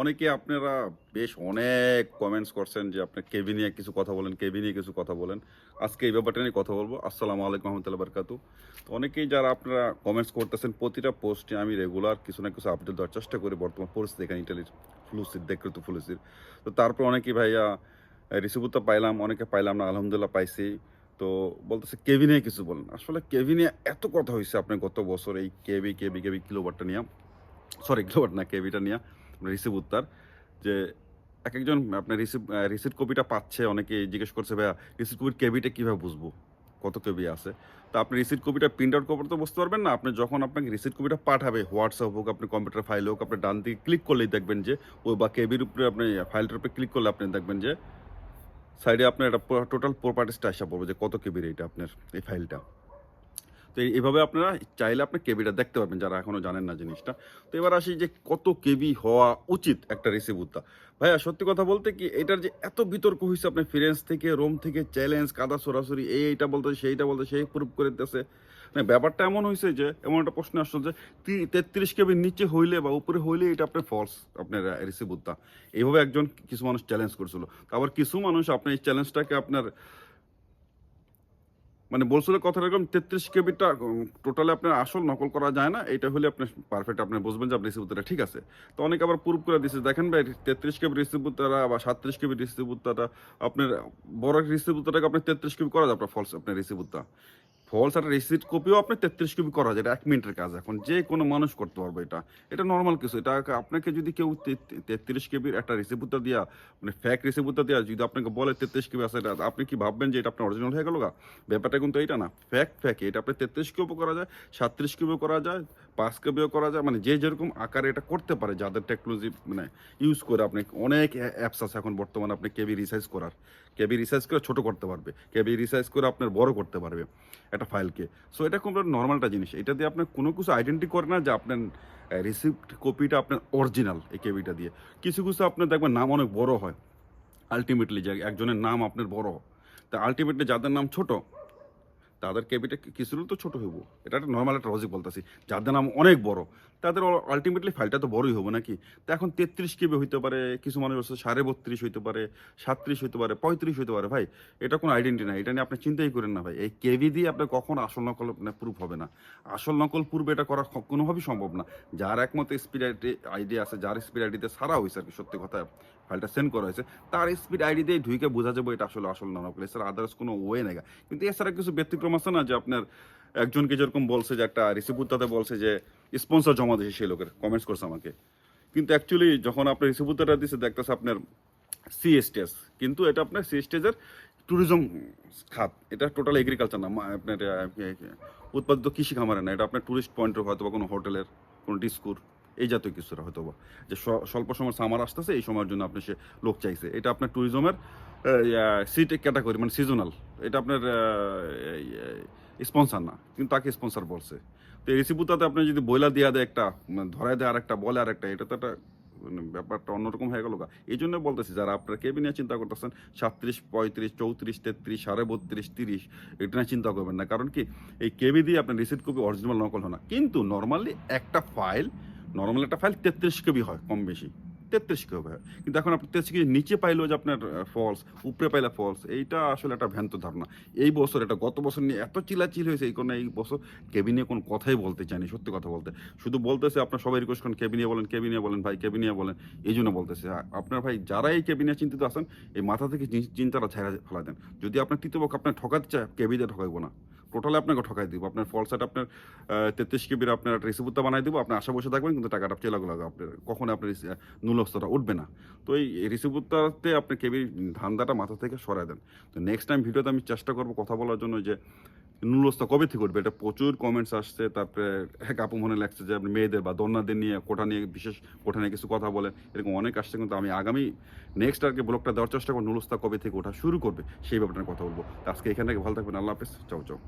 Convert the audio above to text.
অনেকে আপনারা বেশ অনেক কমেন্টস করছেন যে আপনি কেবি নিয়ে কিছু কথা বলেন কেবি নিয়ে কিছু কথা বলেন। আজকে এই ব্যাপারটা নিয়ে কথা বলব। আসসালামু আলাইকুম রহমতুল্লাহ বারকাতু। তো অনেকেই যারা আপনারা কমেন্টস করতেছেন, প্রতিটা পোস্টে আমি রেগুলার কিছু না কিছু আপডেট দেওয়ার চেষ্টা করি। বর্তমান পরিস্থিতি এখানে ইটালির ফ্লুসির দেখতে ফ্লুসির তো তারপর অনেকেই ভাইয়া রিসিভও তো পাইলাম, অনেকে পাইলাম না, আলহামদুলিল্লাহ পাইছি। তো বলতেছে কেবি নিয়ে কিছু বলেন। আসলে কেবি নিয়ে এত কথা হয়েছে আপনার গত বছর, এই কেবি কেবি কেবি কিলোবারটা নিয়ে। সরি কিলোবাট না কেবিটা নিয়ে। রিসিভ উত্তর যে এক একজন আপনার রিসিভ রিসিভ কপিটা পাচ্ছে, অনেকে জিজ্ঞেস করছে, ভাইয়া রিসিভ কপির কেবিটা কীভাবে বুঝব? কত কেবি আছে? তো আপনি রিসিভ কপিটা প্রিন্ট আউট কভার তো বুঝতে পারবেন না, আপনি যখন আপনাকে রিসিভ কপিটা পাঠাবে হোয়াটসঅ্যাপ হোক, আপনি কম্পিউটার ফাইল হোক, আপনি ডান দিকে ক্লিক করলেই দেখবেন যে ওই বা কেবির উপরে আপনি ফাইলটার উপরে ক্লিক করলে আপনি দেখবেন যে সাইডে আপনার এটা টোটাল প্রপার্টিসটা আসা পড়বে যে কত কেবির এটা আপনার, এই ফাইলটা তো এই- এইভাবে আপনারা চাইলে আপনি কেবিটা দেখতে পাবেন, যারা এখনও জানেন না জিনিসটা। তো এবার আসি যে কত কেবি হওয়া উচিত একটা রিসিভ উত্তা ভাইয়া, সত্যি কথা বলতে কি, এটার যে এত বিতর্ক হয়েছে আপনার ফিরেন্স থেকে, রোম থেকে, চ্যালেঞ্জ, কাদা সরাসরি, এই এইটা বলতে সেইটা বলতে সেই প্রুভ করে দিতেছে। মানে ব্যাপারটা এমন হয়েছে যে, এমন একটা প্রশ্ন আসছে যে তেত্রিশ কেবির নিচে হইলে বা উপরে হইলে এটা আপনার ফলস আপনার রিসিভ উত্তা এইভাবে একজন কিছু মানুষ চ্যালেঞ্জ করছিল। আবার কিছু মানুষ আপনার এই চ্যালেঞ্জটাকে আপনার মানে বলছিল কথা এরকম তেত্রিশ কেবিটা টোটালি আপনার আসল নকল করা যায় না এটা হলে আপনি পারফেক্ট আপনি বুঝবেন যে আপনি রিসিভুতারা ঠিক আছে। তো অনেকে আবার প্রুভ করে দিচ্ছে দেখেন ভাই, তেত্রিশ কেবি রিসিভুতারা বা সাতত্রিশ কেবি রিসিভুতারা আপনার বড় রিসিভুতাটাকে আপনি তেত্রিশ কেবি করা যায় আপনার ফলস আপনার রিসিভুতা ফলস একটা রিসিট কপিও আপনি তেত্রিশ কেবি করা যায়, এটা এক মিনিটের কাজ এখন, যে কোনো মানুষ করতে পারবে এটা। এটা নর্মাল কিছু, এটা আপনাকে যদি কেউ তেত্রিশ কেবির একটা রিসিভুতা দিয়া মানে ফ্যাক রিসিভুতা দেওয়া যদি আপনাকে বলে তেত্রিশ কেবি আছে, এটা আপনি কি ভাববেন যে এটা আপনার অরিজিনাল হয়ে গেল ব্যাপারটা কিন্তু এইটা না ফ্যাক ফ্যাক এটা আপনি তেত্রিশ কেবিও করা যায়, সাতত্রিশ কেবিও করা যায়, পাঁচ কেবিও করা যায় মানে যে যেরকম আকারে এটা করতে পারে, যাদের টেকনোলজি মানে ইউজ করে আপনি, অনেক অ্যাপস আছে এখন বর্তমানে আপনি কেবি রিসাইজ করার। কেবি রিসাইজ করে ছোট করতে পারবে কেবি রিসাইজ করে আপনার বড় করতে পারবে। একটা ফাইলকে সো এটা খুব নর্মালটা জিনিস। এটা দিয়ে আপনার কোনো কিছু আইডেন্টি করে না যে আপনার রিসিপ্ট কপিটা আপনার অরিজিনাল এই কেবিটা দিয়ে। কিছু কিছু আপনার দেখবেন নাম অনেক বড় হয়। আলটিমেটলি যে একজনের নাম আপনার বড়। তা আলটিমেটলি যাদের নাম ছোট তাদের কেবিটা কিছু তো ছোট হইব। এটা একটা নর্মাল একটা লজিক বলতেছি। যাদের নাম অনেক বড়, তাদের আলটিমেটলি ফাইলটা তো বড়ই হব নাকি? তো এখন তেত্রিশ কেবি হইতে পারে, কিছু মানুষ বলছে সাড়ে বত্রিশ হইতে পারে, সাতত্রিশ হইতে পারে, পঁয়ত্রিশ হইতে পারে। ভাই, এটা কোনো আইডেন্টি নাই, এটা নিয়ে আপনি চিন্তাই করেন না ভাই। এই কেবি দিয়ে আপনার কখন আসল নকল প্রুফ হবে না। আসল নকল পূর্বে এটা করা কোনোভাবেই সম্ভব না। যার একমত স্পিড আইডি আছে, যার স্পিড আইডিতে সারা হয়েছে আর কি, সত্যি কথা। ফাইলটা সেন্ড করা হয়েছে। তার স্পিড আইডি দিয়ে ঢুকে বোঝা যাবে এটা আসলে আসল নকল। এছাড়া আদার্স কোনো ওয়ে নেই কিন্তু এছাড়া কিছু ব্যতিক্রম আছে না যে আপনার একজনকে যেরকম বলছে যে একটা রিসিভুতাতে বলছে যে স্পন্সর জমা দিয়েছে সেই লোকের কমেন্টস করছে আমাকে। কিন্তু অ্যাকচুয়ালি যখন আপনার রিসিভুতাটা দিচ্ছে দেখতেছে আপনার সি কিন্তু এটা আপনার সি ট্যুরিজম খাত। এটা টোটাল এগ্রিকালচার না আপনার উৎপাদিত কৃষি খামারে না, এটা আপনার ট্যুরিস্ট পয়েন্টের হয়তো বা কোনো হোটেলের, কোনো ডিস্কুর এই জাতীয় কিছুটা হয়তো বা যে স্বল্প সময় সামার আসতেছে, এই সময়ের জন্য আপনি সে লোক চাইছে। এটা আপনার ট্যুরিজমের সিট ক্যাটাগরি মানে সিজনাল এটা আপনার স্পন্সার না, কিন্তু তাকে স্পন্সার বলছে। তো এই রিসিপুতাতে আপনি যদি বইলা দিয়া দেয় একটা ধরায় দেয় আর একটা বলে আর একটা এটা তো একটা মানে ব্যাপারটা অন্যরকম হয়ে গেল গা। এই জন্য বলতেছি, যারা আপনার কেবি নিয়ে চিন্তা করতেছেন, সাতত্রিশ, পঁয়ত্রিশ, চৌত্রিশ, তেত্রিশ, সাড়ে বত্রিশ, তিরিশ, এটা নিয়ে চিন্তা করবেন না। কারণ কি, এই কেবি দিয়ে আপনার রিসিট কপি অরিজিনাল নকল হয় না। কিন্তু নর্মালি একটা ফাইল নর্মাল একটা ফাইল তেত্রিশ কেবি হয়, কম বেশি। তেত্রিশ কেবি হয় কিন্তু এখন আপনি তেত্রিশ কেবি নিচে পাইলেও যে আপনার ফলস উপরে পাইলে ফলস এইটা আসলে একটা ভ্যান্ত ধারণা। এই বছর এটা গত বছর নিয়ে এত চিলাচিল হয়েছে, এই কারণে এই বছর কেবিনে কোনো কথাই বলতে চাইনি সত্যি কথা বলতে। শুধু বলতেছে, আপনার সবাই রিকোয়েস্ট করেন কেবি নিয়ে বলেন কেবি নিয়ে বলেন, ভাই কেবি নিয়ে বলেন, এই জন্য বলতেছে। আপনার ভাই যারা এই কেবি নিয়ে চিন্তিত আছেন, এই মাথা থেকে চিন্তাটা ছেড়ে ফেলা দেন। যদি আপনার তৃতীয়পক্ষ আপনার ঠকাতে চায়, কেবিনে ঠকাইবো না। টোটালি আপনাকে ঠকাই দিব। আপনার ফল সেট আপনার তেত্রিশ কেবির আপনার একটা রিসিভুতা বানাই দিব। আপনার আশা বসে থাকবেন, কিন্তু টাকাটা চেলাগুলো আপনার কখনো আপনার নুলস্তটা উঠবে না। তো এই রিসিভুতাতে আপনি কেবির ধান্দাটা মাথা থেকে সরাই দেন। তো নেক্সট টাইম ভিডিওতে আমি চেষ্টা করব কথা বলার জন্য যে নুলস্তা কবে থেকে উঠবে? এটা প্রচুর কমেন্টস আসছে, তারপরে এক আপু মনে লাগছে যে, আপনি মেয়েদের বা দন্যাদের নিয়ে কোটা নিয়ে, বিশেষ কোটা নিয়ে কিছু কথা বলেন। এরকম অনেক আসছে, কিন্তু আমি আগামী নেক্সট আর কি ব্লগটা দেওয়ার চেষ্টা করব নুলস্তা কবে থেকে ওঠা শুরু করবে, সেই ব্যাপারে কথা বলব। আজকে এখান থেকে ভালো থাকবেন, আল্লাহ হাফেজ, চাও চাও।